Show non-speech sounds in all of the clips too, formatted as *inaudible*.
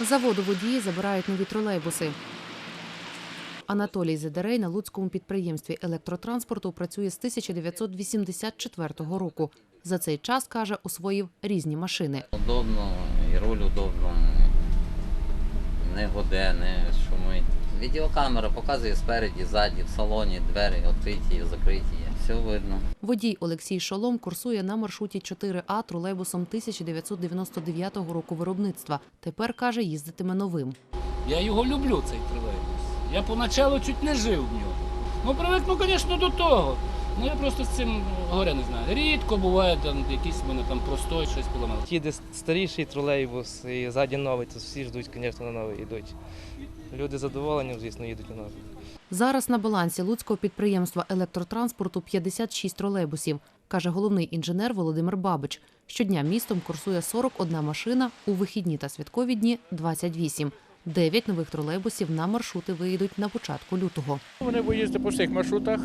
Заводу водії забирають нові тролейбуси. Анатолій Зедерей на Луцькому підприємстві електротранспорту працює з 1984 року. За цей час, каже, освоїв різні машини. Удобно, і руль удобно, не гуде, не шумить. Відеокамера показує спереді, ззаді, в салоні, двері відкриті, закриті. Все видно. Водій Олексій Шолом курсує на маршруті 4А тролейбусом 1999 року виробництва. Тепер, каже, їздитиме новим. Я його люблю, цей тролейбус. Я поначалу чуть не жив в нього. Ну, привикну, звісно, до того. Ну я просто з цим горя не знаю. Рідко буває там якийсь в мене там простой, щось поламало. Їде старіший тролейбус і ззаді новий, то всі ждуть, звісно, на новий йдуть. Люди задоволені, звісно, їдуть на новий. Зараз на балансі Луцького підприємства електротранспорту 56 тролейбусів, каже головний інженер Володимир Бабич. Щодня містом курсує 41 машина, у вихідні та святкові дні – 28. Дев'ять нових тролейбусів на маршрути виїдуть на початку лютого. Вони їздити по всіх маршрутах.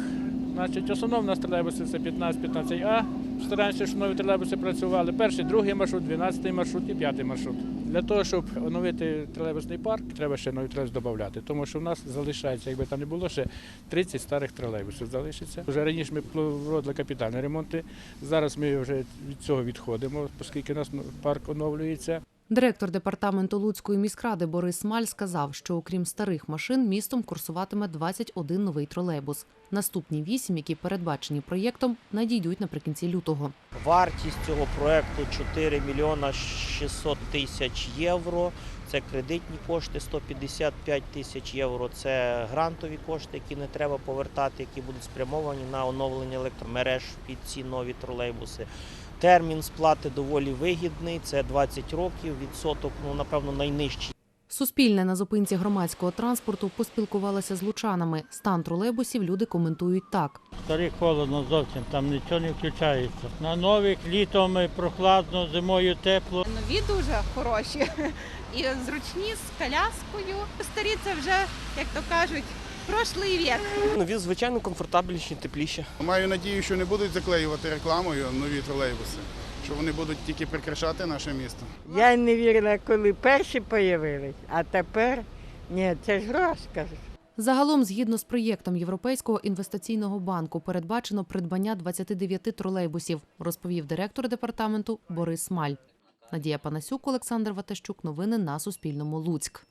Значить, основно в нас тролейбуси це 15-15А. Стараємося, щоб нові тролейбуси працювали. Перший, другий маршрут, 12-й маршрут і п'ятий маршрут. Для того, щоб оновити тролейбусний парк, треба ще нові тролейбуси додати. Тому що в нас залишається, якби там не було, ще 30 старих тролейбусів залишиться. Вже раніше ми проводили капітальні ремонти. Зараз ми вже від цього відходимо, оскільки у нас парк оновлюється. Директор департаменту Луцької міськради Борис Маль сказав, що окрім старих машин, містом курсуватиме 21 новий тролейбус. Наступні вісім, які передбачені проєктом, надійдуть наприкінці лютого. Вартість цього проекту 4 мільйона 600 тисяч євро. Це кредитні кошти 155 тисяч євро. Це грантові кошти, які не треба повертати, які будуть спрямовані на оновлення електромереж під ці нові тролейбуси. Термін сплати доволі вигідний. Це 20 років. Відсоток, ну напевно, найнижчий. Суспільне на зупинці громадського транспорту поспілкувалося з лучанами. Стан тролейбусів люди коментують так. Старих холодно зовсім, там нічого не включається. На нових літом прохладно, зимою тепло. Нові дуже хороші *laughs* і зручні з коляскою. Старі це вже, як то кажуть, прошлий вік. Нові, звичайно, комфортабельніші, тепліші. Маю надію, що не будуть заклеювати рекламою нові тролейбуси, що вони будуть тільки прикрашати наше місто. Я не вірила, коли перші появились, а тепер ні, це ж розказ. Загалом, згідно з проєктом Європейського інвестиційного банку, передбачено придбання 29 тролейбусів, розповів директор департаменту Борис Маль. Надія Панасюк, Олександр Ватащук. Новини на Суспільному. Луцьк.